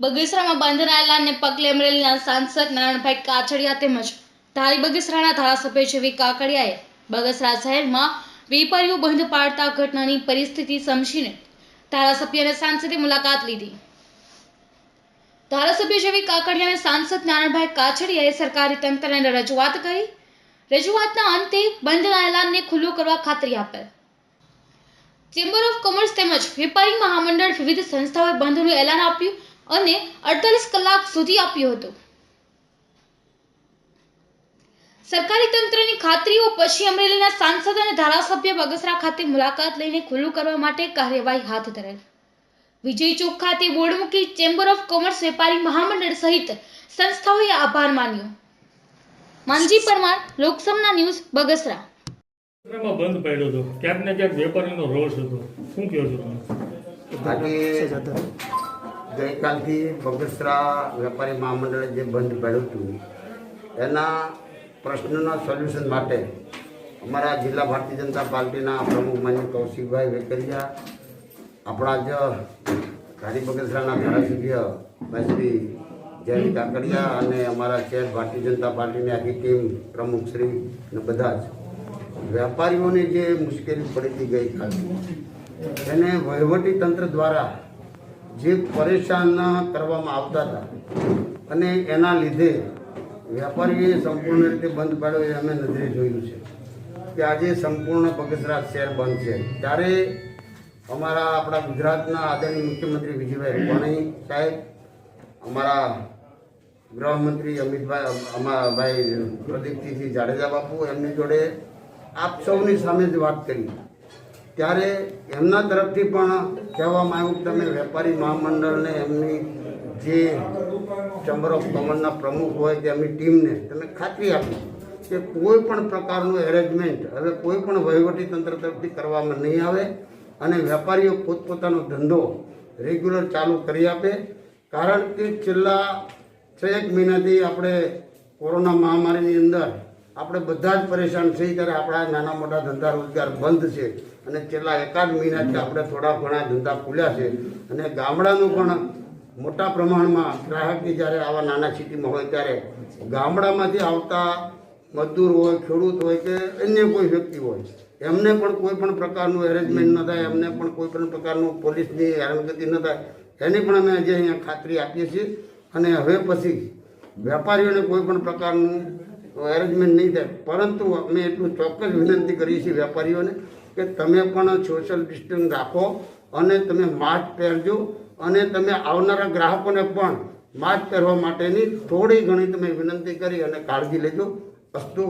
બગીસરામાં બંધનાયેલાને પગલે અમરેલીના સાંસદ નારાયણભાઈ કાછડિયા તેમજ ધારી બગીસરાના ધારાસભ્ય જેવી કાકડિયાએ બગસરા શહેરમાં વેપારીઓ બંધ પાડતા ઘટનાની પરિસ્થિતિ સમજીને ધારાસભ્ય અને સાંસદે મુલાકાત લીધી. ધારાસભ્ય જેવી કાકડિયા અને સાંસદ નારાયણભાઈ કાછડિયાએ સરકારી તંત્રને રજૂઆત કરી. રજૂઆતના અંતે બંધનાયેલાને ખુલ્લું કરવા ખાતરી આપેલ. ચેમ્બર ઓફ કોમર્સ તેમજ વેપારી મહામંડળ વિવિધ સંસ્થાઓએ બંધનું એલાન આપ્યું. અને અડતાલીસ કલાક સુધી આપ્યો હતો. સરકારી તંત્રની ખાતરીઓ પછી અમરેલીના સાંસદ અને ધારાસભ્ય બગસરા ખાતે મુલાકાત લઈને ખુલ્લું કરવા માટે કાર્યવાહી હાથ ધરેલ. વિજય ચોક ખાતે બોર્ડ મૂકી ચેમ્બર ઓફ કોમર્સ વેપારી મહામંડળ સહિત સંસ્થાઓએ આભાર માન્યો. માનજી પરમાર લોકસમના ન્યૂઝ બગસરા. માં બંધ પડ્યો હતો. ક્યાંક ને ક્યાંક વેપારીનો રોષ હતો. શું કહો છો ગઈકાલથી બગસરા વેપારી મહામંડળે જે બંધ પાડ્યું હતું, એના પ્રશ્નના સોલ્યુશન માટે અમારા જિલ્લા ભારતીય જનતા પાર્ટીના પ્રમુખ માન્ય કૌશિકભાઈ વેકરિયા, આપણા જ ધારી બગસરાના ધારાસભ્ય શ્રી જયંત કાકડિયા અને અમારા શહેર ભારતીય જનતા પાર્ટીની આખી ટીમ પ્રમુખ શ્રી અને બધા જ વેપારીઓને જે મુશ્કેલી પડી હતી ગઈકાલે એને વહીવટી તંત્ર દ્વારા જે પરેશાન કરવામાં આવતા હતા. અને એના લીધે વેપારીએ સંપૂર્ણ રીતે બંધ પાડ્યો એ અમે નજરે જોયું છે કે આજે સંપૂર્ણ પગસરા શહેર બંધ છે. ત્યારે અમારા આપણા ગુજરાતના આદરણીય મુખ્યમંત્રી વિજયભાઈ રૂપાણી સાહેબ, અમારા ગૃહમંત્રી અમિતભાઈ, અમારા ભાઈ પ્રદીપસિંહ જાડેજા બાપુ એમની જોડે આપ સૌની સામે જ વાત કરી. ત્યારે એમના તરફથી પણ કહેવામાં આવ્યું કે તમે વેપારી મહામંડળને એમની જે ચેમ્બર ઓફ કોમર્સના પ્રમુખ હોય કે એમની ટીમને તમે ખાતરી આપી કે કોઈ પણ પ્રકારનું એરેન્જમેન્ટ હવે કોઈ પણ વહીવટી તંત્ર તરફથી કરવામાં નહીં આવે અને વેપારીઓ પોતપોતાનો ધંધો રેગ્યુલર ચાલુ કરી આપે. કારણ કે છેલ્લા છ એક મહિનાથી આપણે કોરોના મહામારીની અંદર આપણે બધા જ પરેશાન થઈ ત્યારે આપણા નાના મોટા ધંધા રોજગાર બંધ છે. અને છેલ્લા એકાદ મહિનાથી આપણે થોડા ઘણા ધંધા ખુલ્યા છે. અને ગામડાનું પણ મોટા પ્રમાણમાં ગ્રાહકની જ્યારે આવા નાના સિટીમાં હોય ત્યારે ગામડામાંથી આવતા મજદૂર હોય, ખેડૂત હોય કે અન્ય કોઈ વ્યક્તિ હોય, એમને પણ કોઈ પણ પ્રકારનું એરેન્જમેન્ટ ન થાય, એમને પણ કોઈ પણ પ્રકારનું પોલીસની હેરાનગતિ ન થાય, એની પણ અમે આજે અહીંયા ખાતરી આપીએ છીએ. અને હવે પછી વેપારીઓને કોઈ પણ પ્રકારનું એરેન્જમેન્ટ નહીં થાય. પરંતુ અમે એટલું ચોક્કસ વિનંતી કરીએ છીએ વેપારીઓને કે તમે પણ સોશિયલ ડિસ્ટન્સ રાખો અને તમે માસ્ક પહેરજો અને તમે આવનારા ગ્રાહકોને પણ માસ્ક પહેરવા માટેની થોડી ઘણી તમે વિનંતી કરી અને કાળજી લેજો. અસ્તુ